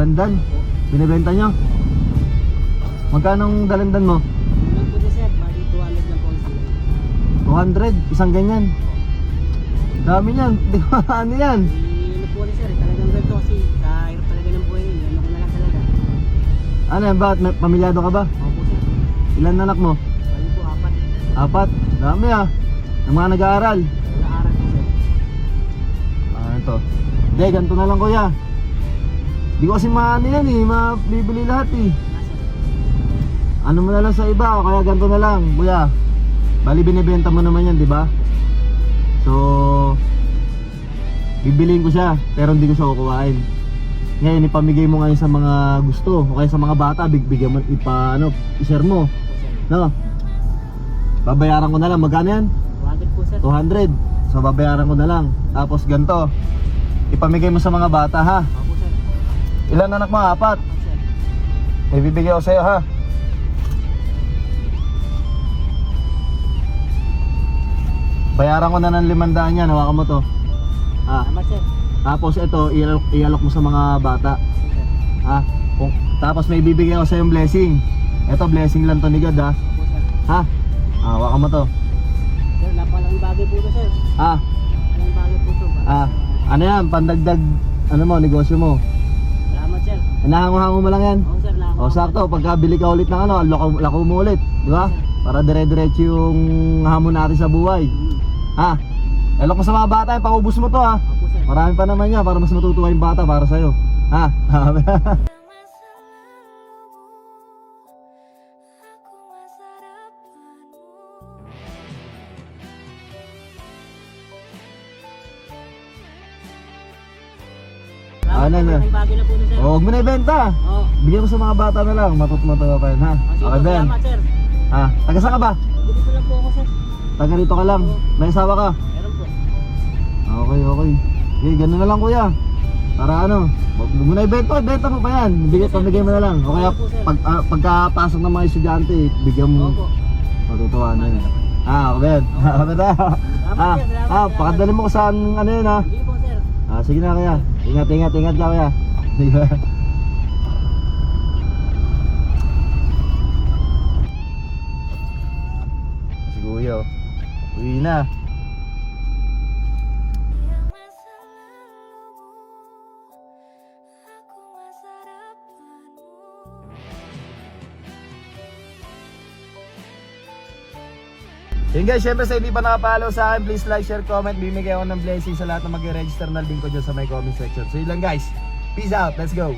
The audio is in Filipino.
Dalandan. Binibenta nyo? Magkano ang dalandan mo? Po na sir, bali 200 lang po ang sila. 200, isang ganyan. Dami niyan. Di ba ano yan? Ano po na sir, talagang ganito kasi kahirap talaga ng buhay yun. Ano ko na lang talaga. Ano yan? Bakit? May pamilyado ka ba? Opo sir, Ilan anak mo? bali po apat. Apat. Dami ah. Ang mga nag-aaral. Nag-aaral po sir. Ah, ito. Hindi, ganito na lang kuya. Di ko kasi maano yan eh, mabibili lahat eh. Ano mo na lang sa iba, o kaya ganito na lang, kuya. Bali binibenta mo naman yan, di ba? So, bibiliin ko siya, pero hindi ko siya kukuhain. Ngayon, ipamigay mo ngayon sa mga gusto, o kaya sa mga bata, bigbigyan mo, ipa, ano, i-share mo. No? Babayaran ko na lang, magkano yan? 200 po sir. 200. So, babayaran ko na lang. Tapos, ganito. Ipamigay mo sa mga bata, ha? Sir. Ilan anak mo? Apat. May bibigay ako sa'yo, ha? Bayaran ko na ng limandaan yan. Hawakan mo to. Ah, sir. tapos ito, ialok, ialok mo sa mga bata. Ha? Kung, tapos may bibigay ako sa'yo blessing. Ito, blessing lang to ni God, ha? Ha? Ah, hawakan mo to. Sir, napalaking bagay po to sir. Ah, Napalaking bagay po to. ah. Ano yan? Pandagdag, ano mo, negosyo mo. Salamat sir. Inahango-hango mo lang yan. Oo sir, O sakto, pagka bili ka ulit ng ano, lako, lako mo ulit, di ba? Para dire-diretso yung hamon natin sa buhay. Hmm. Ha? Elok mo sa mga bata, eh, paubos mo to ha. Opo sir. Marami pa naman yan para mas matutuwa yung bata para sa'yo. Ha? Po, na? bagay na po to sir. o, huwag mo na ibenta. Oo. Bigyan mo sa mga bata na lang, matutuwa pa yun ha. Oh, sige Okay Ben? Salamat sir. Ha? Taga saan ka ba? Dito lang po ako sir. Taga rito ka lang. May asawa ka? Meron po. Okay, okay. Okay, ganun na lang kuya. Para ano, wag mo na ibenta, ibenta mo pa yan. Bigay, pamigay mo na lang. O kaya pag, ah, pagkapasok ng mga estudyante, bigyan mo. Opo. Matutuwa na yun. Ah, Ben. Okay na. Ah, sir, salamat, ah, salamat. pakadali mo ko saan ano yun ha. Hindi po. Ah, sige na kaya. Ingat, ingat, ingat ka kaya. Sige. si Kuya oh. Uwi na. Yun guys, syempre sa hindi pa nakapalo sa akin, please like, share, comment, bimigay ako ng blessing sa lahat na mag-register na link ko dyan sa my comment section. So yun lang guys, peace out, let's go!